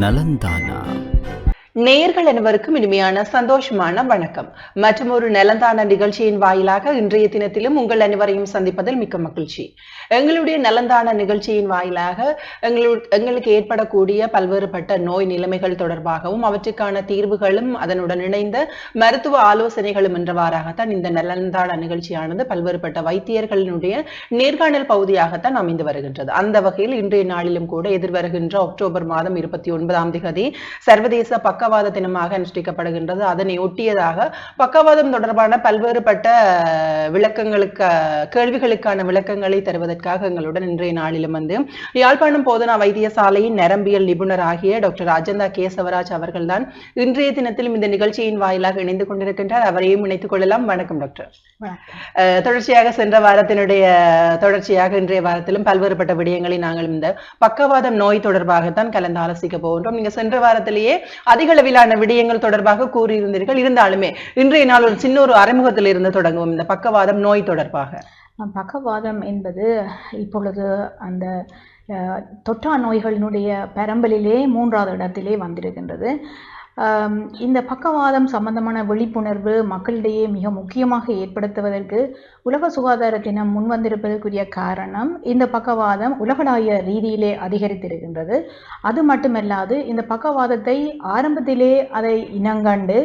நலந்தானா? நேர்கள் அனைவருக்கும் இனிமையான சந்தோஷமான வணக்கம். மற்றும் ஒரு நலந்தான நிகழ்ச்சியின் வாயிலாக இன்றைய தினத்திலும் உங்கள் அனைவரையும் சந்திப்பதில் மிக்க மகிழ்ச்சி. எங்களுடைய நலந்தான நிகழ்ச்சியின் வாயிலாக எங்களுக்கு ஏற்படக்கூடிய பல்வேறுபட்ட நோய் நிலைமைகள் தொடர்பாகவும் அவற்றுக்கான தீர்வுகளும் அதனுடன் இணைந்த மருத்துவ ஆலோசனைகளும் என்றவாறாகத்தான் இந்த நலந்தான நிகழ்ச்சியானது பல்வேறுபட்ட வைத்தியர்களினுடைய நேர்காணல் பகுதியாகத்தான் அமைந்து வருகின்றது. அந்த வகையில் இன்றைய நாளிலும் கூட எதிர்வருகின்ற அக்டோபர் மாதம் இருபத்தி ஒன்பதாம் திகதி சர்வதேச பக்கவாத தினமாக அனுஷ்டிக்கப்படுகின்றது. அதனை ஒட்டியதாக பக்கவாதம் தொடர்பான பல்வேறுபட்ட விளக்கங்களுக்கு கேள்விகளுக்கான விளக்கங்களை தருவதற்காக எங்களுடன் இன்றைய நாளிலும் வந்து யாழ்ப்பாணம் போதனா வைத்தியசாலையின் நரம்பியல் நிபுணர் ஆகிய டாக்டர் அஜந்தா கேசவராஜ் அவர்கள்தான் இன்றைய தினத்திலும் இந்த நிகழ்ச்சியின் வாயிலாக இணைந்து கொண்டிருக்கின்றார். அவரையும் இணைத்துக் கொள்ளலாம். வணக்கம் டாக்டர். தொடர்ச்சியாக சென்ற வாரத்தினுடைய தொடர்ச்சியாக இன்றைய வாரத்திலும் பல்வேறுபட்ட விடயங்களை நாங்கள் இந்த பக்கவாதம் நோய் தொடர்பாகத்தான் கலந்து ஆலோசிக்க போகின்றோம். நீங்க சென்ற வாரத்திலேயே அதிக அளவிலான விடயங்கள் தொடர்பாக கூறியிருந்தீர்கள். இருந்தாலுமே இன்றைய நாள் ஒரு சின்ன ஒரு அறிமுகத்தில் இருந்து தொடங்குவோம். இந்த பக்கவாதம் நோய் தொடர்பாக. பக்கவாதம் என்பது இப்பொழுது அந்த அஹ், தொற்றா நோய்களினுடைய பரம்பலிலே மூன்றாவது இடத்திலே வந்திருக்கின்றது. இந்த பக்கவாதம் சம்பந்தமான விழிப்புணர்வு மக்களிடையே மிக முக்கியமாக ஏற்படுத்துவதற்கு உலக சுகாதார தினம் முன்வந்திருப்பதற்குரிய காரணம் இந்த பக்கவாதம் உலகளாவிய ரீதியிலே அதிகரித்திருக்கின்றது. அது மட்டுமல்லாது இந்த பக்கவாதத்தை ஆரம்பத்திலே அதை இனங்கண்டு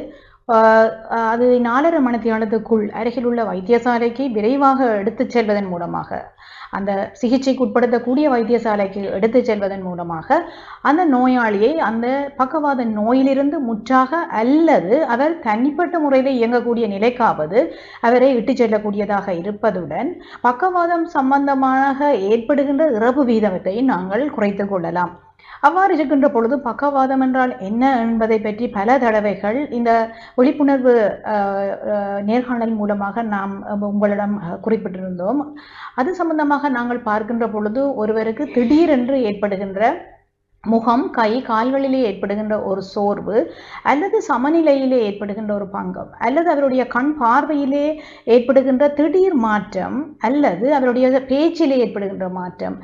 அது நாலரை மணித்தியாலத்துக்குள் அருகில் உள்ள வைத்தியசாலைக்கு விரைவாக எடுத்துச் செல்வதன் மூலமாக அந்த சிகிச்சைக்கு உட்படுத்தக்கூடிய வைத்தியசாலைக்கு எடுத்துச் செல்வதன் மூலமாக அந்த நோயாளியை அந்த பக்கவாத நோயிலிருந்து முற்றாக அல்லது அவர் தனிப்பட்ட முறையில் இயங்கக்கூடிய நிலைக்காவது அவரை இட்டுச் செல்லக்கூடியதாக இருப்பதுடன் பக்கவாதம் சம்பந்தமாக ஏற்படுகின்ற இறப்பு வீதத்தை நாங்கள் குறைத்து கொள்ளலாம். அவ்வாறு இருக்கின்ற பொழுது பக்கவாதம் என்றால் என்ன என்பதை பற்றி பல தடவைகள் இந்த விழிப்புணர்வு நேர்காணல் மூலமாக நாம் உங்களிடம் குறிப்பிட்டிருந்தோம். அது சம்பந்தமாக நாங்கள் பார்க்கின்ற பொழுது ஒருவருக்கு திடீரென்று ஏற்படுகின்ற முகம் கை கால்களிலே ஏற்படுகின்ற ஒரு சோர்வு அல்லது சமநிலையிலே ஏற்படுகின்ற ஒரு பங்கம் அல்லது அவருடைய கண் பார்வையிலே ஏற்படுகின்ற திடீர் மாற்றம் அல்லது அவருடைய பேச்சிலே ஏற்படுகின்ற மாற்றம்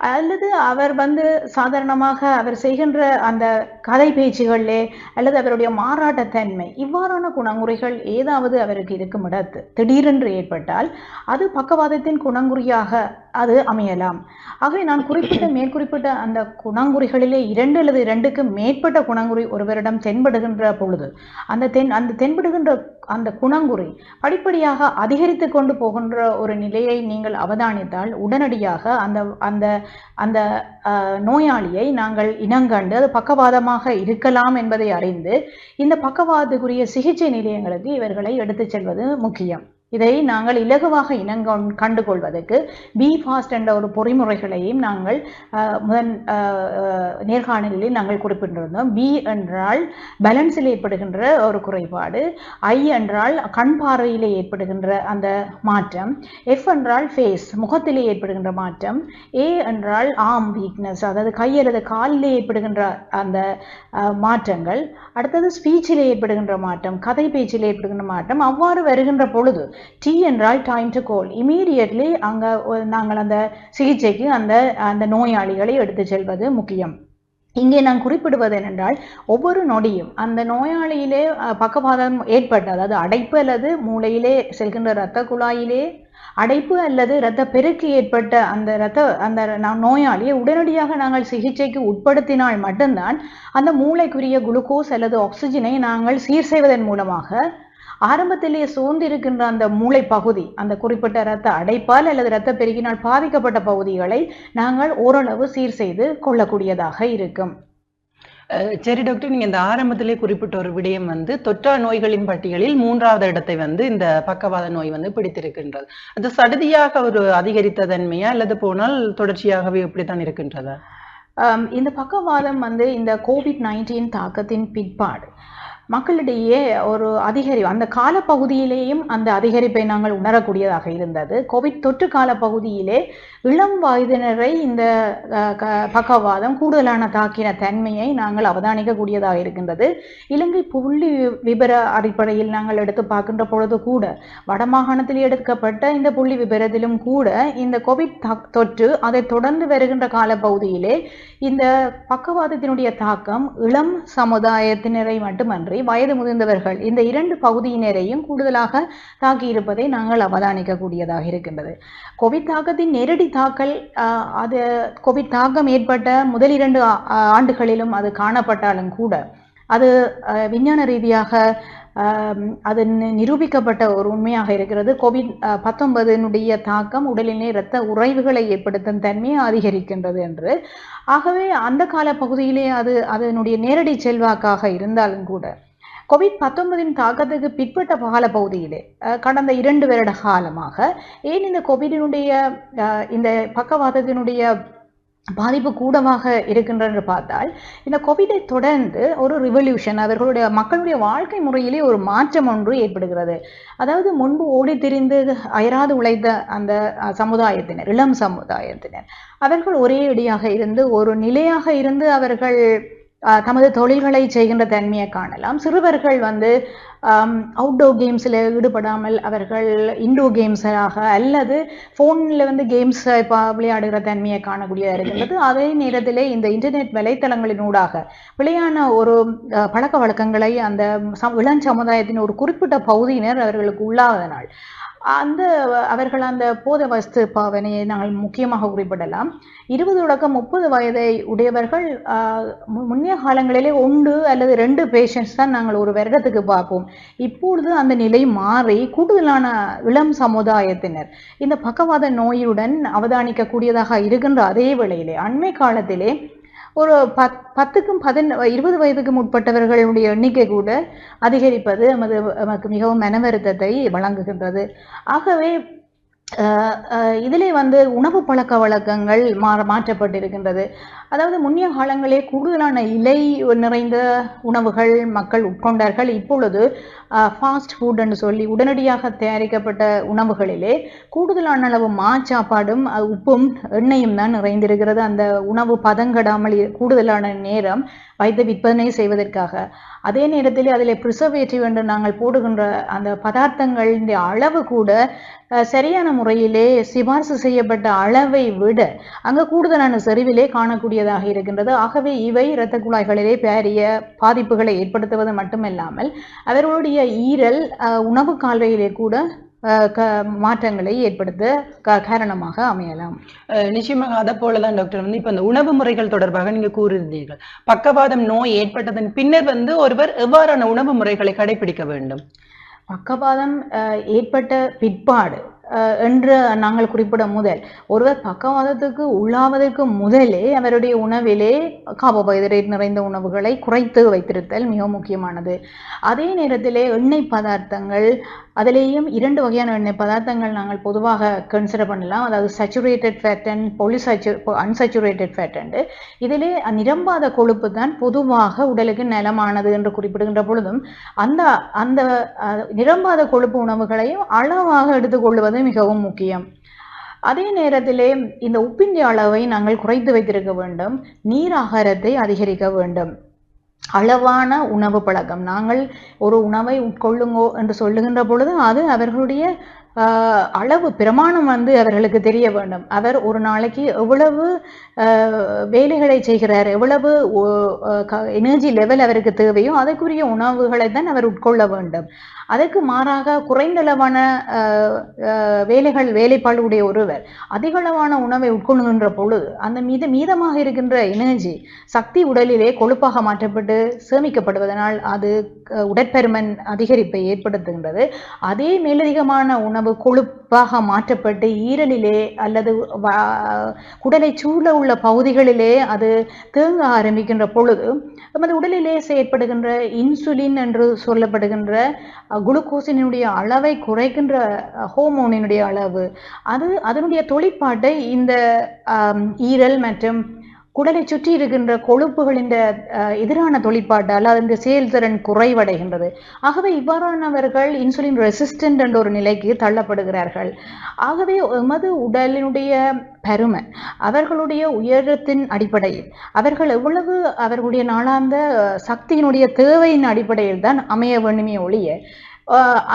அல்லது அவர் வந்து சாதாரணமாக அவர் செய்கின்ற அந்த கதை பேச்சுகளிலே அல்லது அவருடைய மாறாட்டத்தன்மை இவ்வாறான குணங்குறிகள் ஏதாவது அவருக்கு இருக்கும் இடத்து திடீரென்று ஏற்பட்டால் அது பக்கவாதத்தின் குணங்குறியாக அது அமையலாம். ஆகவே நான் குறிப்பிட்ட மேற்குறிப்பிட்ட அந்த குணங்குறிகளிலே இரண்டு அல்லது இரண்டுக்கு மேற்பட்ட குணங்குறி ஒருவரிடம் தென்படுகின்ற பொழுது அந்த தென் அந்த தென்படுகின்ற அந்த குணங்குறி படிப்படியாக அதிகரித்து கொண்டு போகின்ற ஒரு நிலையை நீங்கள் அவதானித்தால் உடனடியாக அந்த அந்த அந்த நோயாளியை நாங்கள் இனங்கண்டு அது பக்கவாதமாக இருக்கலாம் என்பதை அறிந்து இந்த பக்கவாதத்துக்குரிய சிகிச்சை நிலையங்களுக்கு இவர்களை எடுத்துச் செல்வது முக்கியம். இதை நாங்கள் இலகுவாக இனங்க கண்டுகொள்வதற்கு பி ஃபாஸ்ட் என்ற ஒரு பொறிமுறைகளையும் நாங்கள் முதன் நேர்காணலில் நாங்கள் குறிப்பிட்டிருந்தோம். பி என்றால் பேலன்ஸில் ஏற்படுகின்ற ஒரு குறைபாடு. ஐ என்றால் கண் பார்வையிலே ஏற்படுகின்ற அந்த மாற்றம். எஃப் என்றால் ஃபேஸ் முகத்திலே ஏற்படுகின்ற மாற்றம். ஏ என்றால் ஆம் வீக்னஸ் அதாவது கை அல்லது காலிலே ஏற்படுகின்ற அந்த மாற்றங்கள். அடுத்தது ஸ்பீச்சில் ஏற்படுகின்ற மாற்றம் கதை பேச்சில் ஏற்படுகின்ற மாற்றம். அவ்வாறு வருகின்ற பொழுது டி என்றால் டைம் டு கோல் இமீடியட்லி அங்கே நாங்கள் அந்த சிகிச்சைக்கு அந்த அந்த நோயாளிகளை எடுத்து செல்வது முக்கியம். இங்கே நான் குறிப்பிடுவது என்னென்றால் ஒவ்வொரு நொடியும் அந்த நோயாளியிலே பக்கவாதம் ஏற்பட்ட அதாவது அடைப்பு அல்லது மூளையிலே செல்கின்ற இரத்த குழாயிலே அடைப்பு அல்லது இரத்த பெருக்கு ஏற்பட்ட அந்த இரத்த அந்த நோயாளியை உடனடியாக நாங்கள் சிகிச்சைக்கு உட்படுத்தினால் மட்டும்தான் அந்த மூளைக்குரிய குளுக்கோஸ் அல்லது ஆக்சிஜனை நாங்கள் சீர் செய்வதன் மூலமாக ஆரம்பத்திலேயே சோர்ந்திருக்கின்ற அந்த மூளை பகுதி அந்த குறிப்பிட்ட இரத்த அடைப்பால் அல்லது இரத்த பெருக்கினால் பாதிக்கப்பட்ட பகுதிகளை நாங்கள் ஓரளவு சீர் செய்து கொள்ளக்கூடியதாக இருக்கும். சரி டாக்டர் நீங்க இந்த ஆரம்பத்திலே குறிப்பிட்ட ஒரு விடயம் வந்து தொற்றா நோய்களின் பட்டியலில் மூன்றாவது இடத்தை வந்து இந்த பக்கவாத நோய் வந்து பிடித்திருக்கின்றது. அது சடுதியாக ஒரு அதிகரித்த தன்மையா அல்லது போனால் தொடர்ச்சியாகவே இப்படித்தான் இருக்கின்றதா? இந்த பக்கவாதம் வந்து இந்த கோவிட் நைன்டீன் தாக்கத்தின் பிற்பாடு. மக்களிடையே ஒரு அதிகரி அந்த காலப்பகுதியிலேயும் அந்த அதிகரிப்பை நாங்கள் உணரக்கூடியதாக இருந்தது. கோவிட் தொற்று கால பகுதியிலே இளம் வயதினரை இந்த பக்கவாதம் கூடுதலான தாக்கின தன்மையை நாங்கள் அவதானிக்கக்கூடியதாக இருக்கின்றது. இலங்கை புள்ளி விபர அடிப்படையில் நாங்கள் எடுத்து பார்க்கின்ற பொழுது கூட வடமாகாணத்தில் எடுக்கப்பட்ட இந்த புள்ளி விபரத்திலும் கூட இந்த கோவிட் தொற்று அதை தொடர்ந்து வருகின்ற காலப்பகுதியிலே இந்த பக்கவாதத்தினுடைய தாக்கம் இளம் சமுதாயத்தினரை மட்டுமன்றி வயது முதிர்ந்தவர்கள் இந்த இரண்டு பகுதியினரையும் கூடுதலாக தாக்கியிருப்பதை நாங்கள் அவதானிக்கக்கூடியதாக இருக்கின்றது. கோவிட் தாக்கத்தின் நேரடி தாக்கல் ஆஹ், அது கோவிட் தாக்கம் ஏற்பட்ட முதல் இரண்டு ஆண்டுகளிலும் அது காணப்பட்டாலும் கூட அது ஆஹ், விஞ்ஞான ரீதியாக அது நி- நிரூபிக்கப்பட்ட ஒரு உண்மையாக இருக்கிறது. கோவிட் பத்தொன்பதினுடைய தாக்கம் உடலிலே இரத்த உறைவுகளை ஏற்படுத்தும் தன்மையை அதிகரிக்கின்றது என்று. ஆகவே அந்த கால பகுதியிலே அது அதனுடைய நேரடி செல்வாக்காக இருந்தாலும் கூட கோவிட் பத்தொன்பதின் தாக்கத்துக்கு பிற்பட்ட கால பகுதியிலே கடந்த இரண்டு வருட காலமாக ஏன் இந்த கோவிடினுடைய இந்த பக்கவாதத்தினுடைய பாதிப்பு கூடமாக இருக்கின்றது பார்த்தால் இந்த கோவிடை தொடர்ந்து ஒரு ரிவல்யூஷன் அவர்களுடைய மக்களுடைய வாழ்க்கை முறையிலே ஒரு மாற்றம் ஒன்று ஏற்படுகிறது. அதாவது முன்பு ஓடி திரிந்து அயராது உழைத்த அந்த சமுதாயத்தினர் இளம் சமுதாயத்தினர் அவர்கள் ஒரே அடியாக இருந்து ஒரு நிலையாக இருந்து அவர்கள் தமது தொழில்களை செய்கின்ற தன்மையை காணலாம். சிறுவர்கள் வந்து அவுட்டோர் கேம்ஸில் ஈடுபடாமல் அவர்கள் இன்டோர் கேம்ஸாக அல்லது ஃபோனில் வந்து கேம்ஸ் இப்போ விளையாடுகிற தன்மையை காணக்கூடியதாக இருக்கின்றது. அதே நேரத்திலே இந்த இன்டர்நெட் வலைத்தளங்களினூடாக விளையான ஒரு பழக்க வழக்கங்களை அந்த சம- இளம் சமுதாயத்தின் ஒரு குறிப்பிட்ட பகுதியினர் அவர்களுக்கு உள்ளாவதனால் அந்த அவர்கள் அந்த போத வஸ்து பாவனையை நாங்கள் முக்கியமாக குறிப்பிடலாம். இருபது தொடக்கம் முப்பது வயதை உடையவர்கள் முன்னே முன்னைய காலங்களிலே ஒன்று அல்லது ரெண்டு பேஷண்ட்ஸ் தான் நாங்கள் ஒரு வருடத்துக்கு பார்ப்போம். இப்பொழுது அந்த நிலை மாறி கூடுதலான இளம் சமுதாயத்தினர் இந்த பக்கவாத நோயுடன் அவதானிக்கக்கூடியதாக இருக்கின்ற அதே வேளையிலே அண்மை காலத்திலே ஒரு பத் பத்துக்கும் பதின இருபது வயதுக்கும் உட்பட்டவர்களுடைய எண்ணிக்கை கூட அதிகரிப்பது நமது நமக்கு மிகவும் மனவருத்தத்தை வழங்குகின்றது. ஆகவே அஹ், அஹ், இதிலே வந்து உணவு பழக்க வழக்கங்கள் மா மாற்றப்பட்டிருக்கின்றது. அதாவது முன்னிய காலங்களே கூடுதலான இலை நிறைந்த உணவுகள் மக்கள் உட்கொண்டார்கள். இப்பொழுது ஃபாஸ்ட் ஃபுட்னு சொல்லி உடனடியாக தயாரிக்கப்பட்ட உணவுகளிலே கூடுதலான அளவு மாச்சாப்பாடும் உப்பும் எண்ணெயும் தான் நிறைந்திருக்கிறது. அந்த உணவு பதங்கடாமல் கூடுதலான நேரம் வைத்து விற்பனை செய்வதற்காக. அதே நேரத்தில் அதில் ப்ரிசர்வேட்டிவ் என்று நாங்கள் போடுகின்ற அந்த பதார்த்தங்களின் அளவு கூட சரியான முறையிலே சிபார்சு செய்யப்பட்ட அளவை விட அங்கே கூடுதலான செறிவிலே காணக்கூடியதாக இருக்கின்றது. ஆகவே இவை இரத்த குழாய்களிலே பாரிய பாதிப்புகளை ஏற்படுத்துவது மட்டுமல்லாமல் அவர்களுடைய ஈரல் உணவு கால்வையிலே கூட க மாற்றங்களை ஏற்படுத்த க- காரணமாக அமையலாம். நிச்சயமாக அதை போலதான் டாக்டர். வந்து இப்ப இந்த உணவு முறைகள் தொடர்பாக நீங்க கூறியிருந்தீர்கள். பக்கவாதம் நோய் ஏற்பட்டதன் பின்னர் வந்து ஒருவர் எவ்வாறான உணவு முறைகளை கடைபிடிக்க வேண்டும்? பக்கவாதம் ஏற்பட்ட பிற்பாடு என்று நாங்கள் குறிப்பிட முதல். ஒருவர் பக்கவாதத்துக்கு உள்ளாவதற்கு முதலே அவருடைய உணவிலே கார்போஹைட்ரேட் நிறைந்த உணவுகளை குறைத்து வைத்திருத்தல் மிக முக்கியமானது. அதே நேரத்திலே எண்ணெய் பதார்த்தங்கள் அதுலேயும் இரண்டு வகையான எண்ணெய் பதார்த்தங்கள் நாங்கள் பொதுவாக கன்சிடர் பண்ணலாம். அதாவது சச்சுரேட்டட் ஃபேட் அண்ட் பொலிசச்சு அன்சச்சுரேட்டட் ஃபேட் அண்டு இதிலே நிரம்பாத கொழுப்பு தான் பொதுவாக உடலுக்கு நலமானது என்று குறிப்பிடுகின்ற பொழுதும் அந்த அந்த நிரம்பாத கொழுப்பு உணவுகளையும் அளவாக எடுத்துக்கொள்வது மிகவும் முக்கியம். அதே நேரத்திலே இந்த உப்பின் அளவை நாங்கள் குறைத்து வைத்திருக்க வேண்டும். நீர் ஆகாரத்தை அதிகரிக்க வேண்டும். அளவான உணவு பழக்கம். நாங்கள் ஒரு உணவை உட்கொள்ளுங்கோ என்று சொல்லுகின்ற பொழுது அது அவர்களுடைய அளவு பிரமாணம் வந்து அவர்களுக்கு தெரிய வேண்டும். அவர் ஒரு நாளைக்கு எவ்வளவு ஆஹ், வேலைகளை செய்கிறார் எவ்வளவு எனர்ஜி லெவல் அவருக்கு தேவையோ அதற்குரிய உணவுகளை தான் அவர் உட்கொள்ள வேண்டும். அதற்கு மாறாக குறைந்தளவான ஆஹ், ஆஹ், வேலைகள் வேலைப்பாடுடைய ஒருவர் அதிகளவான உணவை உட்கொள்கின்ற பொழுது அந்த மீத மீதமாக இருக்கின்ற எனர்ஜி சக்தி உடலிலே கொழுப்பாக மாற்றப்பட்டு சேமிக்கப்படுவதனால் அது உடற்பெருமன் உடற்பருமன் அதிகரிப்பை ஏற்படுத்துகின்றது. அதே மேலதிகமான உணவு கொழுப்பாக மாற்றப்பட்டு ஈரலிலே அல்லது உடலை சூழ உள்ள பகுதிகளிலே அது தேங்க ஆரம்பிக்கின்ற பொழுது நமது உடலிலே செயற்படுகின்ற இன்சுலின் என்று சொல்லப்படுகின்ற குளுக்கோசினுடைய அளவை குறைக்கின்ற ஹோமோனினுடைய அளவு. அது அதனுடைய தொழிற்பாட்டை இந்த ஈரல் மற்றும் குடலை சுற்றி இருக்கின்ற கொழுப்புகளின் அஹ், எதிரான தொழிற்பாட்டால் அதன் செயல்திறன் குறைவடைகின்றது. ஆகவே இவ்வாறானவர்கள் இன்சுலின் ரெசிஸ்டன்ட் என்ற ஒரு நிலைக்கு தள்ளப்படுகிறார்கள். ஆகவே எமது உடலினுடைய பெருமை அவர்களுடைய உயரத்தின் அடிப்படையில் அவர்கள் எவ்வளவு அவர்களுடைய நாளாந்த சக்தியினுடைய தேவையின் அடிப்படையில் தான் அமைய வேண்டுமே ஒழிய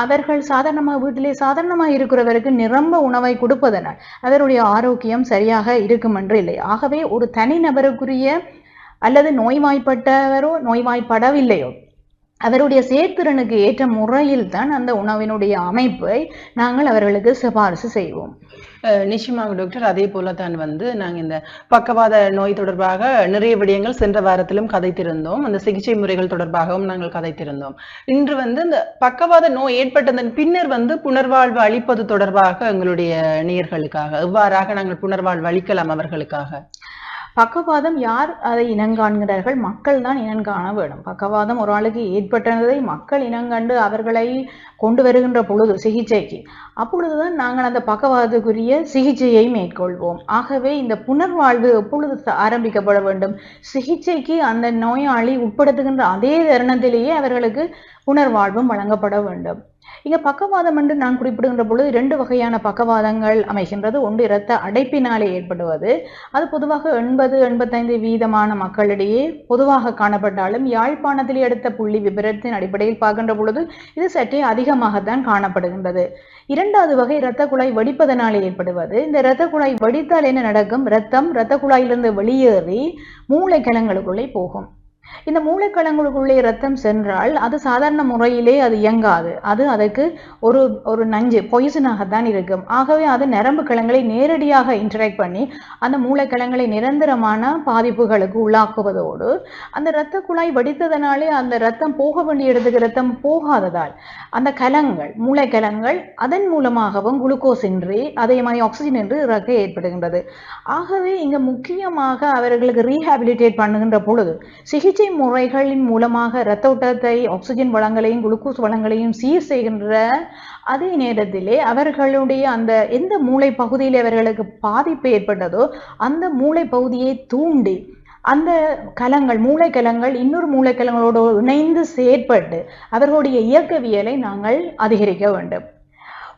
அவர்கள் சாதாரணமாக வீட்டிலே சாதாரணமாக இருக்கிறவருக்கு நிரம்ப உணவை கொடுப்பதனால் அவருடைய ஆரோக்கியம் சரியாக இருக்கும் என்று இல்லை. ஆகவே ஒரு தனிநபருக்குரிய அல்லது நோய்வாய்ப்பட்டவரோ நோய்வாய்ப்படவில்லையோ அவருடைய செயற்திறனுக்கு ஏற்ற முறையில் தான் அந்த உணவினுடைய அமைப்பை நாங்கள் அவர்களுக்கு சிபாரிசு செய்வோம். நிச்சயமாக டாக்டர். அதே போல தான் வந்து நாங்கள் இந்த பக்கவாத நோய் தொடர்பாக நிறைய விடயங்கள் சென்ற வாரத்திலும் கதைத்திருந்தோம். அந்த சிகிச்சை முறைகள் தொடர்பாகவும் நாங்கள் கதைத்திருந்தோம். இன்று வந்து இந்த பக்கவாத நோய் ஏற்பட்டதன் பின்னர் வந்து புனர்வாழ்வு அளிப்பது தொடர்பாக எங்களுடைய நேயர்களுக்காக எவ்வாறாக நாங்கள் புனர்வாழ்வு அளிக்கலாம் அவர்களுக்காக? பக்கவாதம் யார் அதை இனங்காண்கிறார்கள்? மக்கள் தான் இனங்காண வேண்டும். பக்கவாதம் ஒரு ஆளுக்கு ஏற்பட்டதை மக்கள் இனங்கண்டு அவர்களை கொண்டு வருகின்ற பொழுது சிகிச்சைக்கு. அப்பொழுதுதான் நாங்கள் அந்த பக்கவாதத்துக்குரிய சிகிச்சையை மேற்கொள்வோம். ஆகவே இந்த புனர்வாழ்வு எப்பொழுது ஆரம்பிக்கப்பட வேண்டும்? சிகிச்சைக்கு அந்த நோயாளி உட்படுத்துகின்ற அதே தருணத்திலேயே அவர்களுக்கு புனர்வாழ்வும் வழங்கப்பட வேண்டும். இங்க பக்கவாதம் என்று நான் குறிப்பிடுகின்ற பொழுது இரண்டு வகையான பக்கவாதங்கள் அமைகின்றது. ஒன்று இரத்த அடைப்பினாலே ஏற்படுவது. அது பொதுவாக எண்பது எண்பத்தைந்து வீதமான மக்களிடையே பொதுவாக காணப்பட்டாலும் யாழ்ப்பாணத்தில் எடுத்த புள்ளி விபரத்தின் அடிப்படையில் பார்க்கின்ற பொழுது இது சற்றே அதிகமாகத்தான் காணப்படுகின்றது. இரண்டாவது வகை இரத்த குழாய் வடிப்பதனாலே ஏற்படுவது. இந்த இரத்த குழாய் வடித்தால் என்ன நடக்கும்? இரத்தம் இரத்த குழாயிலிருந்து வெளியேறி மூளைக்கலங்களுக்குள்ளே போகும். இந்த மூளைக்கிழங்குகளுக்குள்ளே ரத்தம் சென்றால் அது சாதாரண முறையிலே அது இயங்காது. அது அதற்கு ஒரு ஒரு நஞ்சு பொய்சனாகத்தான் இருக்கும். ஆகவே அது நரம்பு கலங்களை நேரடியாக இன்டராக்ட் பண்ணி அந்த மூளைக்கிழங்களை நிரந்தரமான பாதிப்புகளுக்கு உள்ளாக்குவதோடு அந்த இரத்த குழாய் வடித்ததனாலே அந்த ரத்தம் போக வேண்டிய இடத்துக்கு ரத்தம் போகாததால் அந்த கலங்கள் மூளைக்கலங்கள் அதன் மூலமாகவும் குளுக்கோஸ் இன்றி அதே மாதிரி ஆக்சிஜன் என்று இறக்க ஏற்படுகின்றது. ஆகவே இங்க முக்கியமாக அவர்களுக்கு ரீஹாபிலிட்டேட் பண்ணுகின்ற பொழுது சிகிச்சை முறைகளின் மூலமாக இரத்த ஓட்டத்தை ஆக்சிஜன் வளங்களையும் குளுக்கோஸ் வளங்களையும் சீர் செய்கின்ற அதே நேரத்திலே அவர்களுடைய அந்த எந்த மூளை பகுதியில் அவர்களுக்கு பாதிப்பு ஏற்பட்டதோ அந்த மூளை பகுதியை தூண்டி அந்த கலங்கள் மூளைக்கலங்கள் இன்னொரு மூளைக்கலங்களோடு இணைந்து செயற்பட்டு அவர்களுடைய இயக்கவியலை நாங்கள் அதிகரிக்க வேண்டும்.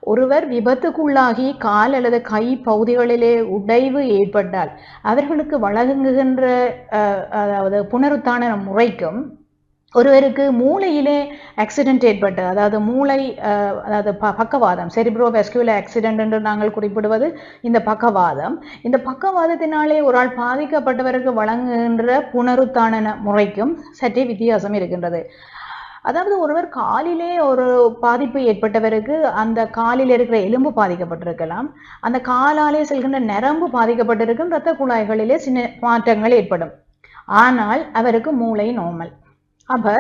ஒருவர் விபத்துக்குள்ளாகி கால் அல்லது கை பகுதிகளிலே உடைவு ஏற்பட்டால் அவர்களுக்கு வழங்குகின்ற அஹ், அதாவது புனருத்தான முறைக்கும் ஒருவருக்கு மூளையிலே ஆக்சிடென்ட் ஏற்பட்டு அதாவது மூளை அஹ், அதாவது ப பக்கவாதம் செரிப்ரோ வெஸ்குலர் ஆக்சிடென்ட் என்று நாங்கள் குறிப்பிடுவது இந்த பக்கவாதம். இந்த பக்கவாதத்தினாலே ஒரு ஆள் பாதிக்கப்பட்டவருக்கு வழங்குகின்ற புனருத்தான முறைக்கும் சற்றே வித்தியாசம் இருக்கின்றது. அதாவது ஒருவர் காலிலே ஒரு பாதிப்பு ஏற்பட்ட பிறகு அந்த காலில் இருக்கிற எலும்பு பாதிக்கப்பட்டிருக்கலாம். அந்த காலாலே செல்கின்ற நரம்பு பாதிக்கப்பட்டிருக்கும் இரத்த குழாய்களிலே சின்ன மாற்றங்கள் ஏற்படும். ஆனால் அவருக்கு மூளை நோமல் அப்போ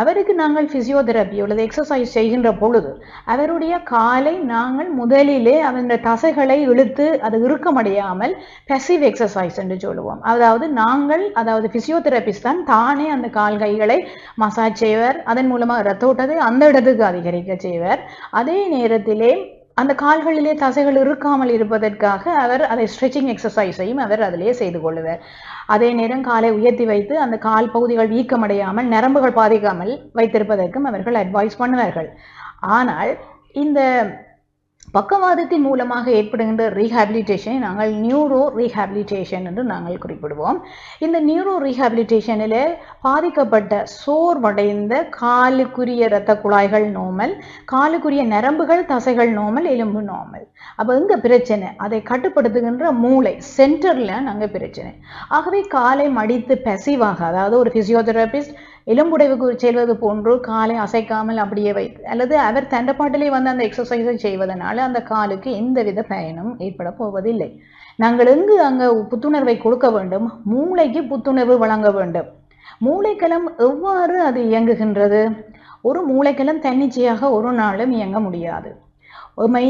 அவருக்கு நாங்கள் ஃபிசியோதெரப்பி அல்லது எக்ஸசைஸ் செய்கின்ற பொழுது அவருடைய காலை நாங்கள் முதலிலே அவன் தசைகளை இழுத்து அது இறுக்கமடையாமல் பெசிவ் எக்ஸசைஸ் என்று சொல்லுவோம். அதாவது நாங்கள் அதாவது பிசியோதெரபிஸ்ட் தான் தானே அந்த கால் கைகளை மசாஜ் செய்வர் அதன் மூலமாக ரத்த ஓட்டத்தை அந்த இடத்துக்கு அதிகரிக்க செய்வர். அதே நேரத்திலே அந்த கால்களிலே தசைகள் இருக்காமல் இருப்பதற்காக அவர் அதை ஸ்ட்ரெச்சிங் எக்ஸசைஸையும் அவர் அதிலே செய்து கொள்ளுவார். அதே நேரம் காலை உயர்த்தி வைத்து அந்த கால் பகுதிகள் வீக்கமடையாமல் நரம்புகள் பாதிக்காமல் வைத்திருப்பதற்கும் அவர்கள் அட்வைஸ் பண்ணுவார்கள். ஆனால் இந்த பக்கவாதத்தின் மூலமாக ஏற்படுகின்ற ரீஹாபிலிட்டேஷனை நாங்கள் நியூரோ ரீஹாபிலிட்டேஷன் என்று நாங்கள் குறிப்பிடுவோம். இந்த நியூரோ ரீஹாபிலிட்டேஷனில் பாதிக்கப்பட்ட சோர்வடைந்த காலுக்குரிய இரத்த குழாய்கள் நோமல் காலுக்குரிய நரம்புகள் தசைகள் நோமல் எலும்பு நோமல் அப்போ இங்கே பிரச்சனை அதை கட்டுப்படுத்துகின்ற மூளை சென்டரில் நாங்கள் பிரச்சனை. ஆகவே காலை மடித்து பசிவாக அதாவது ஒரு ஃபிசியோதெரபிஸ்ட் எலும்புடைவுக்கு செல்வது போன்று காலை அசைக்காமல் அப்படியே வை. அல்லது அவர் தண்டப்பாட்டிலே வந்து அந்த எக்ஸசைஸை செய்வதனால அந்த காலுக்கு எந்தவித பயனும் ஏற்பட போவதில்லை. நாங்கள் எங்கு அங்கே புத்துணர்வை கொடுக்க வேண்டும்? மூளைக்கு புத்துணர்வு வழங்க வேண்டும். மூளைக்கலம் எவ்வாறு அது இயங்குகின்றது? ஒரு மூளைக்கலம் தன்னிச்சையாக ஒரு நாளும் இயங்க முடியாது. உமை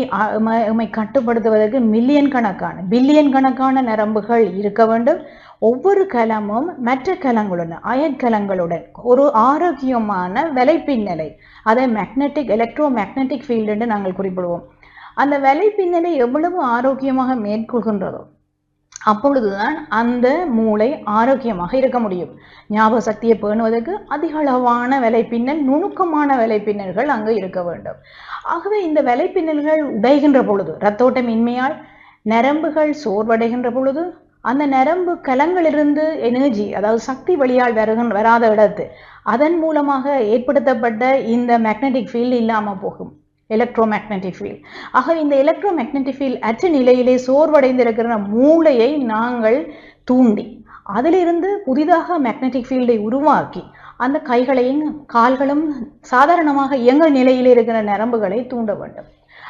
உமை கட்டுப்படுத்துவதற்கு மில்லியன் கணக்கான பில்லியன் கணக்கான நரம்புகள் இருக்க வேண்டும். ஒவ்வொரு கலமும் மற்ற கலங்களுடன் அயற்கலங்களுடன் ஒரு ஆரோக்கியமான விலைப்பின்னலை அதை மேக்னெட்டிக் எலக்ட்ரோ மேக்னெட்டிக் ஃபீல்டு என்று நாங்கள் குறிப்பிடுவோம். அந்த வலைப்பின்னலை எவ்வளவு ஆரோக்கியமாக மேற்கொள்கின்றதோ அப்பொழுதுதான் அந்த மூளை ஆரோக்கியமாக இருக்க முடியும். ஞாபக சக்தியை பேணுவதற்கு அதிக அளவான நுணுக்கமான விலைப்பின்னல்கள் அங்கு இருக்க வேண்டும். ஆகவே இந்த விலைப்பின்னல்கள் உடைகின்ற பொழுது இரத்தோட்டம் இன்மையால் நரம்புகள் சோர்வடைகின்ற பொழுது அந்த நரம்பு கலங்களிலிருந்து எனர்ஜி அதாவது சக்தி வழியால் வருகன் வராத இடத்து அதன் மூலமாக ஏற்படுத்தப்பட்ட இந்த மேக்னெட்டிக் ஃபீல்டு இல்லாமல் போகும். எலக்ட்ரோ மேக்னெட்டிக் ஃபீல்ட் ஆக இந்த எலக்ட்ரோ மேக்னெட்டிக் ஃபீல்ட் அற்ற நிலையிலே சோர்வடைந்திருக்கிற மூளையை நாங்கள் தூண்டி அதிலிருந்து புதிதாக மேக்னெட்டிக் ஃபீல்டை உருவாக்கி அந்த கைகளையும் கால்களும் சாதாரணமாக இயங்கல் நிலையில் இருக்கிற நரம்புகளை தூண்ட வேண்டும்.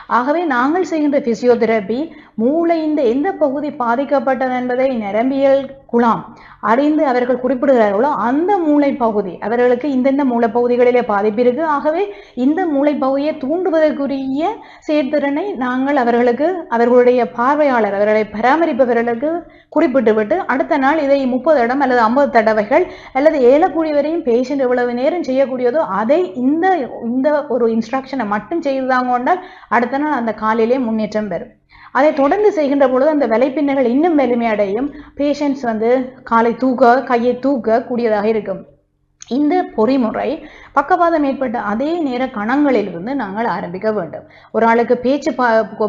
ஆகவே நாங்கள் செய்கின்ற பிசியோதெரபி மூளையின் எந்த பகுதி பாதிக்கப்பட்டது என்பதை நரம்பியல் குலாம் அறிந்து அவர்கள் குறிப்பிடுகிறார்களோ அந்த மூளை பகுதி அவர்களுக்கு இந்தந்த மூளை பகுதிகளிலே பாதிப்பு இருக்கு. ஆகவே இந்த மூளை பகுதியை தூண்டுவதற்குரிய செயற்திறனை நாங்கள் அவர்களுக்கு அவர்களுடைய பார்வையாளர் அவர்களை பராமரிப்பவர்களுக்கு குறிப்பிட்டு விட்டு அடுத்த நாள் இதை முப்பது இடம் அல்லது ஐம்பது தடவைகள் அல்லது ஏழக்கூடிய வரையும் பேஷண்ட் எவ்வளவு நேரம் செய்யக்கூடியதோ அதை இந்த இந்த ஒரு இன்ஸ்ட்ரக்ஷனை மட்டும் செய்துதாங்க கொண்டால் அடுத்த நாள் அந்த காலையிலே முன்னேற்றம் பெறும். அதை தொடர்ந்து செய்கின்ற பொழுது அந்த விலைப்பின்னங்கள் இன்னும் வலிமையடையும். பேஷண்ட்ஸ் வந்து காலை தூக்க கையை தூக்க கூடியதாக இருக்கும். இந்த பொறிமுறை பக்கவாதம் ஏற்பட்ட அதே நேர கணங்களிலிருந்து நாங்கள் ஆரம்பிக்க வேண்டும். ஒரு ஆளுக்கு பேச்சு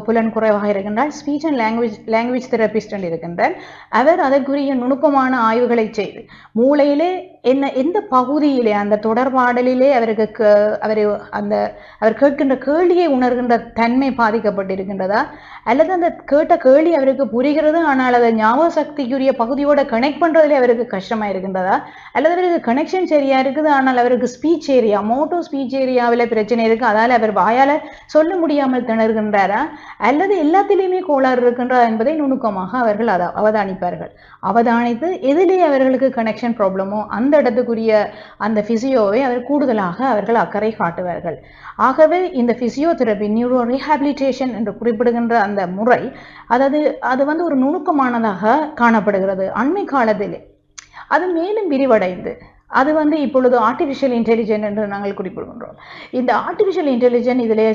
புலன் குறைவாக இருக்கின்றால் speech and language language therapist இருக்கின்றார். அவர் அதற்குரிய நுணுக்கமான ஆய்வுகளை செய்து மூளையிலே என்ன எந்த பகுதியிலே அந்த தொடர்பாடலிலே அவருக்கு க- அவர் அந்த அவர் கேட்கின்ற கேள்வியை உணர்கின்ற தன்மை பாதிக்கப்பட்டிருக்கின்றதா? அல்லது அந்த கேட்ட கேள்வி அவருக்கு புரிகிறது ஆனால் அதை ஞாபக சக்திக்குரிய பகுதியோட கனெக்ட் பண்ணுறதுலே அவருக்கு கஷ்டமாக இருக்கின்றதா அல்லது அவருக்கு கனெக்ஷன் சரியாக இருக்குது ஆனால் அவருக்கு ஸ்பீச் ஏரியா மோட்டோ ஸ்பீச் ஏரியாவில் பிரச்சனை இருக்கு. அதால அவர் வாயால் சொல்ல முடியாமல் திணறுகின்றாரா? அல்லது எல்லாத்திலையுமே கோளாறு இருக்கின்றா என்பதை நுணுக்கமாக அவர்கள் அதை அவதானிப்பார்கள். அவதானித்து எதிலே அவர்களுக்கு கனெக்ஷன் ப்ராப்ளமோ அந்த இடத்துக்குரிய அந்த பிசியோவை அவர் கூடுதலாக அவர்கள் அக்கறை காட்டுவார்கள். ஆகவே இந்த ஃபிசியோதெரபி நியூரோ ரீஹாபிலிட்டேஷன் என்று குறிப்பிடுகின்ற அந்த முறை அதாவது அது வந்து ஒரு நுணுக்கமானதாக காணப்படுகிறது. அண்மை காலத்திலே. அது மேலும் விரிவடைந்து அது வந்து இப்பொழுது ஆர்டிஃபிஷியல் இன்டெலிஜென்ட் என்று நாங்கள் குறிப்பிடுகின்றோம். இந்த ஆர்டிஃபிஷியல் இன்டெலிஜென்ட் இதிலே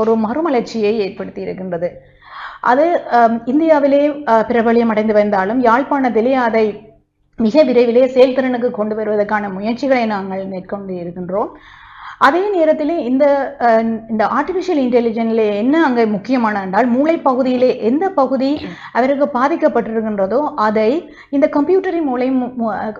ஒரு மறுமலர்ச்சியை ஏற்படுத்தி இருக்கின்றது. அது இந்தியாவிலே பிரபலியம் அடைந்து வந்தாலும் யாழ்ப்பாணத்திலே அதை மிக விரைவிலே செயல்திறனுக்கு கொண்டு வருவதற்கான முயற்சிகளை நாங்கள் மேற்கொண்டு இருக்கின்றோம். அதே நேரத்திலே இந்த இந்த ஆர்டிஃபிஷியல் இன்டெலிஜென்ட்ல என்ன அங்கே முக்கியமான என்றால் மூளை பகுதியிலே எந்த பகுதி அவருக்கு பாதிக்கப்பட்டிருக்கின்றதோ அதை இந்த கம்ப்யூட்டரின் மூளை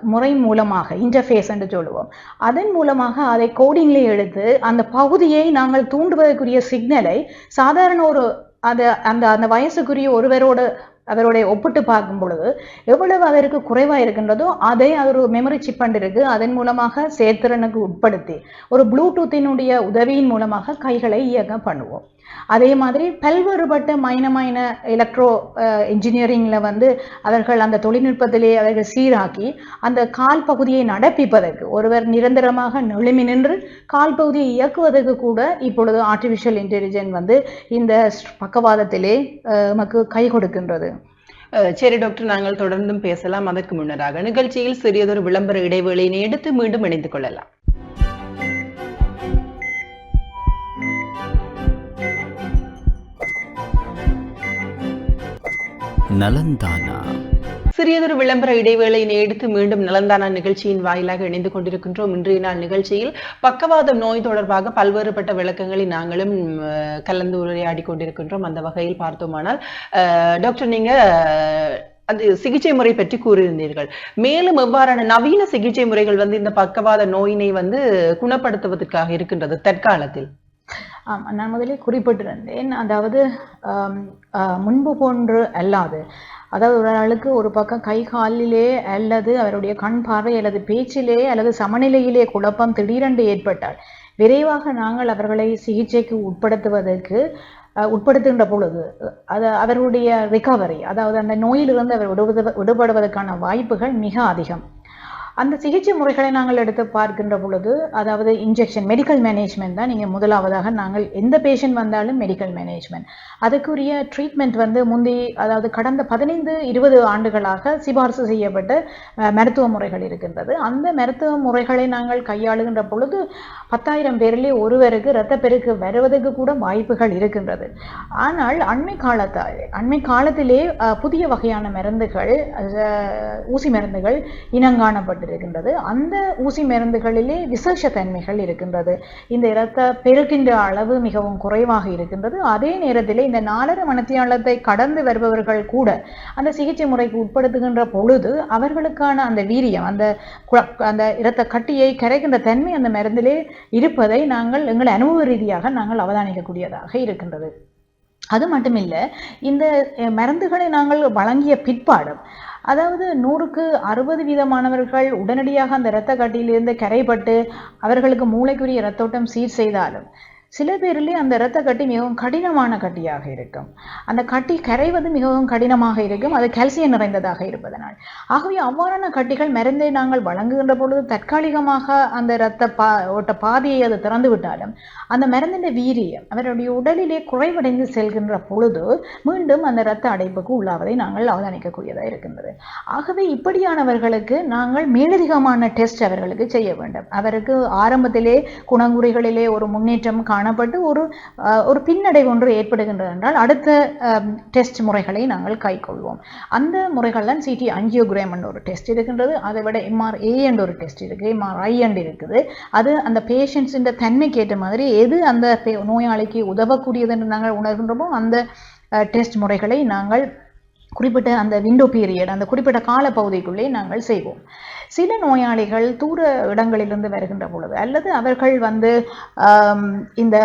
முறை மூலமாக இன்டர்ஃபேஸ் என்று சொல்லுவோம். அதன் மூலமாக அதை கோடிங்ல எடுத்து அந்த பகுதியை நாங்கள் தூண்டுவதற்குரிய சிக்னலை சாதாரண ஒரு அது அந்த அந்த வயசுக்குரிய ஒருவரோட அவருடைய ஒப்பிட்டு பார்க்கும் பொழுது எவ்வளவு அவருக்கு குறைவா இருக்கின்றதோ அதை அவர் ஒரு மெமரி சிப் இருக்கு. அதன் மூலமாக செயற்திறனுக்கு உட்படுத்தி ஒரு ப்ளூடூத்தினுடைய உதவியின் மூலமாக கைகளை இயக்க பண்ணுவோம். அதே மாதிரி பல்வேறுபட்ட மைன மைன எலக்ட்ரோ இன்ஜினியரிங்ல வந்து அவர்கள் அந்த தொழில்நுட்பத்திலே அவர்கள் சீராக்கி அந்த கால் பகுதியை நடப்பிப்பதற்கு ஒருவர் நிரந்தரமாக நெளிமி நின்று கால் பகுதியை இயக்குவதற்கு கூட இப்பொழுது ஆர்டிஃபிஷியல் இன்டெலிஜென்ட் வந்து இந்த பக்கவாதத்திலே நமக்கு கை கொடுக்கின்றது. சரி டாக்டர் நாங்கள் தொடர்ந்தும் பேசலாம். அதற்கு முன்னராக நிகழ்ச்சியில் சிறியதொரு விளம்பர இடைவேளையினை எடுத்து மீண்டும் இணைந்து கொள்ளலாம். நலந்தானா? சிறியதொரு விளம்பர இடைவேளை எடுத்து மீண்டும் நலந்தானா நிகழ்ச்சியின் வாயிலாக இணைந்து கொண்டிருக்கின்றோம். இன்றைய நாள் நிகழ்ச்சியில் பக்கவாதம் நோய் தொடர்பாக பல்வேறுபட்ட விளக்கங்களை நாங்களும் அஹ், கலந்து உரையாடி கொண்டிருக்கின்றோம். அந்த வகையில் பார்த்தோமானால் அஹ், டாக்டர் நீங்க அஹ், அது சிகிச்சை முறை பற்றி கூறியிருந்தீர்கள். மேலும் எவ்வாறான நவீன சிகிச்சை முறைகள் வந்து இந்த பக்கவாத நோயினை வந்து குணப்படுத்துவதற்காக இருக்கின்றது தற்காலத்தில்? நான் முதலே குறிப்பிட்டிருந்தேன். அதாவது முன்பு போன்று அல்லாது. அதாவது ஒரு ஆளுக்கு ஒரு பக்கம் கை காலிலே அல்லது அவருடைய கண் பார்வை அல்லது பேச்சிலே அல்லது சமநிலையிலே குழப்பம் திடீரென்று ஏற்பட்டால் விரைவாக நாங்கள் அவர்களை சிகிச்சைக்கு உட்படுத்துவதற்கு உட்படுத்துகின்ற பொழுது அது அவருடைய ரிகவரி அதாவது அந்த நோயிலிருந்து அவர் விடுவது விடுபடுவதற்கான வாய்ப்புகள் மிக அதிகம். அந்த சிகிச்சை முறைகளை நாங்கள் எடுத்து பார்க்கின்ற பொழுது அதாவது இன்ஜெக்ஷன் மெடிக்கல் மேனேஜ்மெண்ட் தான் நீங்கள் முதலாவதாக நாங்கள் எந்த பேஷண்ட் வந்தாலும் மெடிக்கல் மேனேஜ்மெண்ட் அதுக்குரிய ட்ரீட்மெண்ட் வந்து முந்தி அதாவது கடந்த பதினைந்து இருபது ஆண்டுகளாக சிபாரசு செய்யப்பட்ட மருத்துவ முறைகள் இருக்கின்றது. அந்த மருத்துவ முறைகளை நாங்கள் கையாளுகின்ற பொழுது பத்தாயிரம் பேரிலே ஒருவருக்கு இரத்தப்பெருக்கு வருவதற்கு கூட வாய்ப்புகள் இருக்கின்றது. ஆனால் அண்மை காலத்தால் அண்மை காலத்திலே புதிய வகையான மருந்துகள் ஊசி மருந்துகள் இருக்கின்றது அந்த ஊசி மருந்துகளிலே விசேஷத்தன்மைகள் இருக்கின்றது. இந்த இரத்த பெருக்கின்ற அளவு மிகவும் குறைவாக இருக்கின்றது. அதே நேரத்தில் இந்த நாலரை மணத்தியாளத்தை கடந்து வருபவர்கள் கூட அந்த சிகிச்சை முறைக்கு உட்படுத்துகின்ற பொழுது அவர்களுக்கான அந்த வீரியம் அந்த குழ- அந்த இரத்த கட்டியை கரைக்கின்ற தன்மை அந்த மருந்திலே இருப்பதை நாங்கள் எங்கள் அனுபவ ரீதியாக நாங்கள் அவதானிக்கக்கூடியதாக இருக்கின்றது. அது மட்டுமில்லை இந்த மருந்துகளை நாங்கள் வழங்கிய பிற்பாடும் அதாவது நூறுக்கு அறுபது வீதமானவர்கள் உடனடியாக அந்த இரத்த கட்டியிலிருந்து கரைப்பட்டு அவர்களுக்கு மூளைக்குரிய இரத்தோட்டம் சீர் செய்தாலும் சில பேரிலே அந்த இரத்த கட்டி மிகவும் கடினமான கட்டியாக இருக்கும். அந்த கட்டி கரைவது மிகவும் கடினமாக இருக்கும். அது கால்சியம் நிறைந்ததாக இருப்பதனால். ஆகவே அவ்வாறான கட்டிகள் மருந்தை நாங்கள் வழங்குகின்ற பொழுது தற்காலிகமாக அந்த இரத்த பா ஓட்ட பாதையை அது திறந்து விட்டாலும் அந்த மருந்தின் வீரியம் அவருடைய உடலிலே குறைவடைந்து செல்கின்ற பொழுது மீண்டும் அந்த இரத்த அடைப்புக்கு உள்ளாவதை நாங்கள் அவதானிக்கக்கூடியதாக இருக்கின்றது. ஆகவே இப்படியானவர்களுக்கு நாங்கள் மேலதிகமான டெஸ்ட் அவர்களுக்கு செய்ய வேண்டும். அவருக்கு ஆரம்பத்திலே குணங்குறிகளிலே ஒரு முன்னேற்றம் காணப்பட்டு ஒரு ஒரு பின்னடை ஒன்று ஏற்படுகின்றது என்றால் அடுத்த டெஸ்ட் முறைகளை நாங்கள் கைக்கொள்வோம். அந்த முறைகள்லாம் சிடி அஞ்சியோகிராம் என்ற ஒரு டெஸ்ட் இருக்கின்றது அதை விட எம்ஆர்ஏ என்ற ஒரு டெஸ்ட் இருக்குது எம்ஆர்ஐ என்று இருக்குது. அது அந்த பேஷண்ட்ஸின் தன்மைக்கு ஏற்ற மாதிரி எது அந்த நோயாளிக்கு உதவக்கூடியது என்று நாங்கள் உணர்கின்றோமோ அந்த டெஸ்ட் முறைகளை நாங்கள் குறிப்பிட்ட அந்த விண்டோ பீரியட் அந்த குறிப்பிட்ட காலப்பகுதிக்குள்ளே நாங்கள் செய்வோம். சில நோயாளிகள் தூர இடங்களிலிருந்து வருகின்ற பொழுது அல்லது அவர்கள் வந்து இந்த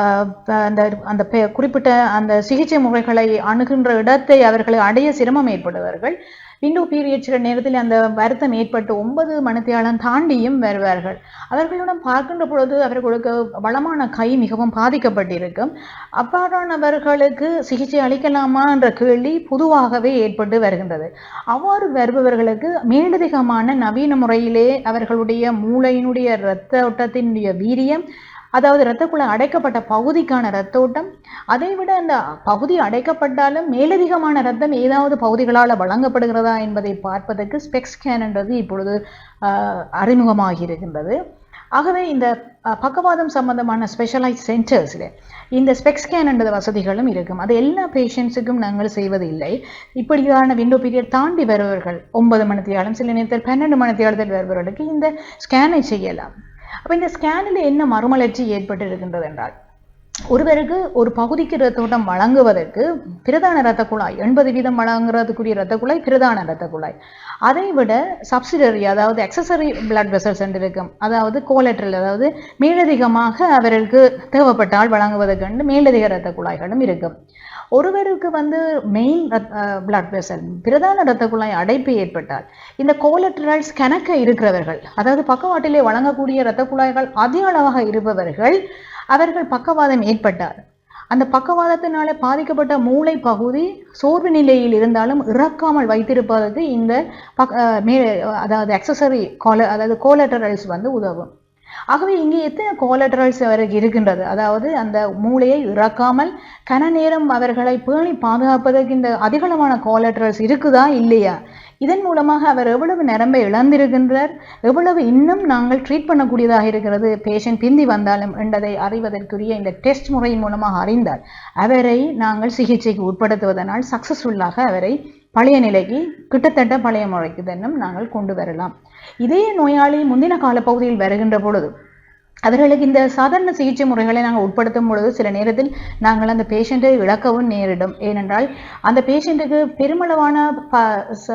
ஆஹ், அந்த அந்த பெ- குறிப்பிட்ட அந்த சிகிச்சை முறைகளை அணுகின்ற இடத்தை அவர்களை அடைய சிரமம் ஏற்படுவார்கள். விண்டோ பீரியட் சில நேரத்தில் அந்த வருத்தம் ஏற்பட்டு ஒன்பது மணித்தியாலம் தாண்டியும் வருவார்கள். அவர்களுடன் பார்க்கின்ற பொழுது அவர்களுக்கு வளமான கை மிகவும் பாதிக்கப்பட்டிருக்கும். அவ்வாறானவர்களுக்கு சிகிச்சை அளிக்கலாமா என்ற கேள்வி பொதுவாகவே ஏற்பட்டு வருகின்றது. அவ்வாறு வருபவர்களுக்கு மேலதிகமான நவீன முறையிலே அவர்களுடைய மூளையினுடைய இரத்த ஓட்டத்தினுடைய வீரியம் அதாவது இரத்தக்குழாய் அடைக்கப்பட்ட பகுதிக்கான இரத்த ஓட்டம் அதை விட அந்த பகுதி அடைக்கப்பட்டாலும் மேலதிகமான இரத்தம் ஏதாவது பகுதிகளால் வழங்கப்படுகிறதா என்பதை பார்ப்பதற்கு ஸ்பெக் ஸ்கேன் என்றது இப்பொழுது அறிமுகமாகி இருக்கின்றது. ஆகவே இந்த பக்கவாதம் சம்பந்தமான ஸ்பெஷலைஸ் சென்டர்ஸில் இந்த ஸ்பெக் ஸ்கேன் என்ற வசதிகளும் இருக்கும். அது எல்லா பேஷண்ட்ஸுக்கும் நாங்கள் செய்வது இல்லை இப்படியான விண்டோ பீரியட் தாண்டி வருபவர்கள் ஒன்பது மணித்தியாலும் சில நேரத்தில் பன்னெண்டு மணித்தியாலத்தில் வருபவர்களுக்கு இந்த ஸ்கேனை செய்யலாம். அப்போ இந்த ஸ்கேனில் என்ன மறுமலர்ச்சி ஏற்பட்டு இருக்கின்றது என்றால் ஒருவருக்கு ஒரு பகுதிக்கு இரத்தோட்டம் வழங்குவதற்கு பிரதான இரத்த குழாய் எண்பது வீதம் வழங்குறதுக்குரிய இரத்த குழாய் பிரதான இரத்த குழாய். அதை விட சப்சிடரி அதாவது அக்சசரி பிளட் வெசல்ஸ் என்று இருக்கும் அதாவது கோலட்ரல் அதாவது மேலதிகமாக அவருக்கு தேவைப்பட்டால் வழங்குவதற்கு மேலதிக இரத்த குழாய்களும் இருக்கும். ஒருவருக்கு வந்து மெயின் பிளட் வெசல் பிரதான ரத்த குழாய் அடைப்பு ஏற்பட்டால் இந்த கோலட்ரல்ஸ் கணக்க இருக்கிறவர்கள் அதாவது பக்கவாட்டிலே வழங்கக்கூடிய இரத்த குழாய்கள் அதிக அளவாக இருப்பவர்கள் அவர்கள் பக்கவாதம் ஏற்பட்டார் அந்த பக்கவாதத்தினால பாதிக்கப்பட்ட மூளை பகுதி சோர்வு நிலையில் இருந்தாலும் இறக்காமல் வைத்திருப்பதற்கு இந்த பக் அஹ் மே அதாவது அக்சசரி கோல அதாவது கோலட்டரல்ஸ் வந்து உதவும். ஆகவே இங்கே எத்தனை கோலட்ரல்ஸ் அவருக்கு இருக்கின்றது? அதாவது அந்த மூளையை இறக்காமல் கன நேரம் அவர்களை பேணி பாதுகாப்பதற்கு இந்த அதிகளவான கோலட்ரல்ஸ் இருக்குதா? இல்லையா? இதன் மூலமாக அவர் எவ்வளவு நரம்பை இழந்திருக்கின்றார்? எவ்வளவு இன்னும் நாங்கள் ட்ரீட் பண்ணக்கூடியதாக இருக்கிறது? பேஷண்ட் பிந்தி வந்தாலும் என்றதை அறிவதற்குரிய இந்த டெஸ்ட் முறையின் மூலமாக அறிந்தால் அவரை நாங்கள் சிகிச்சைக்கு உட்படுத்துவதனால் சக்ஸஸ்ஃபுல்லாக அவரை பழைய நிலைக்கு கிட்டத்தட்ட பழைய முறைக்கு தன்னும் நாங்கள் கொண்டு வரலாம். இதே நோயாளி முந்தின காலப்பகுதியில் வருகின்ற பொழுது அவர்களுக்கு இந்த சாதாரண சிகிச்சை முறைகளை நாங்கள் உட்படுத்தும் பொழுது சில நேரத்தில் நாங்கள் அந்த பேஷண்ட்டை இழக்கவும் நேரிடும். ஏனென்றால் அந்த பேஷண்ட்டுக்கு பெருமளவான ப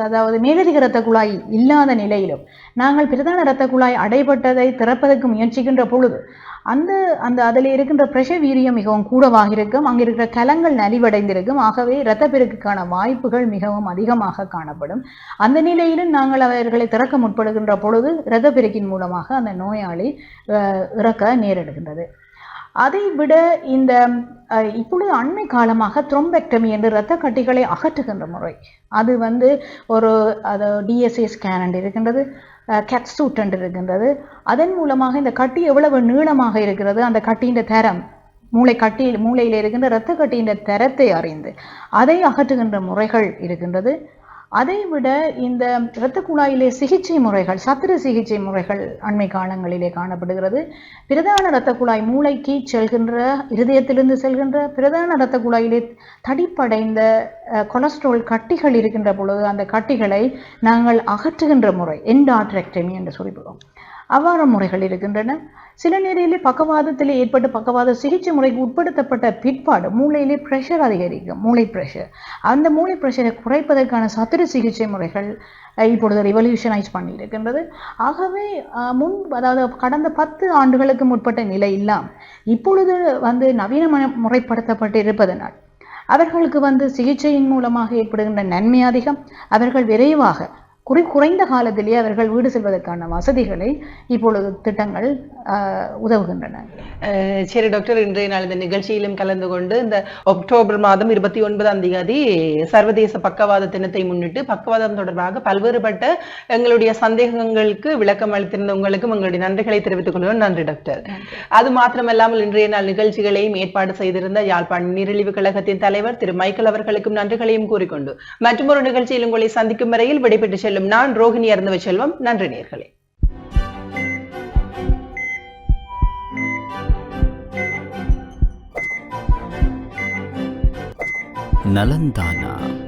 அதாவது மேலதிக இரத்த குழாய் இல்லாத நிலையிலும் நாங்கள் பிரதான இரத்த குழாய் அடைபட்டதை திறப்பதற்கு முயற்சிக்கின்ற பொழுது அந்த அந்த அதில் இருக்கின்ற பிரஷர் வீரியம் மிகவும் கூடவாக இருக்கும் அங்கே இருக்கிற கலங்கள் நலிவடைந்திருக்கும். ஆகவே இரத்தப்பெருக்குக்கான வாய்ப்புகள் மிகவும் அதிகமாக காணப்படும். அந்த நிலையிலும் நாங்கள் அவர்களை திறக்க முற்படுகின்ற பொழுது இரத்தப்பெருக்கின் மூலமாக அந்த நோயாளி அஹ், இறக்க நேரிடுகின்றது. அதை விட இந்த அஹ், இப்பொழுது அண்மை காலமாக த்ரோம்பெக்டமி என்று இரத்த கட்டிகளை அகற்றுகின்ற முறை. அது வந்து ஒரு அது டிஎஸ்ஏ ஸ்கேன் என்று இருக்கின்றது. கேட் சூட் என்று இருக்கின்றது. அதன் மூலமாக இந்த கட்டி எவ்வளவு நீளமாக இருக்கிறது? அந்த கட்டியின் தரம். மூளை கட்டி மூளையில் இருக்கின்ற இரத்த கட்டியின் தரத்தை அறிந்து அதை அகற்றுகின்ற முறைகள் இருக்கின்றது. அதைவிட இந்த இரத்த குழாயிலே சிகிச்சை முறைகள் சத்திர சிகிச்சை முறைகள் அண்மை காலங்களிலே காணப்படுகிறது. பிரதான இரத்த குழாய் மூளைக்கு செல்கின்ற இருதயத்திலிருந்து செல்கின்ற பிரதான இரத்த குழாயிலே தடிப்படைந்த கொலஸ்ட்ரால் கட்டிகள் இருக்கின்ற பொழுது அந்த கட்டிகளை நாங்கள் அகற்றுகின்ற முறை எண்டாட்ரெக்டமி என்று சொல்கிறோம் அவ்வாறு முறைகள் இருக்கின்றன. சில நேரையிலே பக்கவாதத்தில் ஏற்பட்ட பக்கவாத சிகிச்சை முறைக்கு உட்படுத்தப்பட்ட பிற்பாடு மூளையிலே ப்ரெஷர் அதிகரிக்கும். மூளை ப்ரெஷர் அந்த மூளை ப்ரெஷரை குறைப்பதற்கான சத்திர சிகிச்சை முறைகள் இப்பொழுது ரிவல்யூஷனைஸ் பண்ணியிருக்கின்றது. ஆகவே முன் அதாவது கடந்த பத்து ஆண்டுகளுக்கு முற்பட்ட நிலை இல்லாமல் இப்பொழுது வந்து நவீன முறைப்படுத்தப்பட்டு இருப்பதனால் அவர்களுக்கு வந்து சிகிச்சையின் மூலமாக ஏற்படுகின்ற நன்மை அதிகம். அவர்கள் விரைவாக குறி குறைந்த காலத்திலேயே அவர்கள் வீடு செல்வதற்கான வசதிகளை இப்பொழுது திட்டங்கள் உதவுகின்றன. சரி டாக்டர் இன்றைய நாள் இந்த நிகழ்ச்சியிலும் கலந்து கொண்டு இந்த அக்டோபர் மாதம் இருபத்தி ஒன்பதாம் தேதி சர்வதேச பக்கவாத தினத்தை முன்னிட்டு பக்கவாதம் தொடர்பாக பல்வேறுபட்ட எங்களுடைய சந்தேகங்களுக்கு விளக்கம் அளித்திருந்த உங்களுக்கும் எங்களுடைய நன்றிகளை தெரிவித்துக் கொள்கிறோம். நன்றி டாக்டர் அது மாத்திரமல்லாமல் இன்றைய நாள் நிகழ்ச்சிகளையும் ஏற்பாடு செய்திருந்த யாழ்ப்பாண நீரிழிவு கழகத்தின் தலைவர் திரு மைக்கேல் அவர்களுக்கும் நன்றிகளையும் கூறிக்கொண்டு மற்றொரு நிகழ்ச்சியில் உங்களை சந்திக்கும் வரையில் விடைபெற்று செல்லும். நான் ரோஹிணி அருந்தவ செல்வம். நன்றி நேர்களே. நலந்தானா.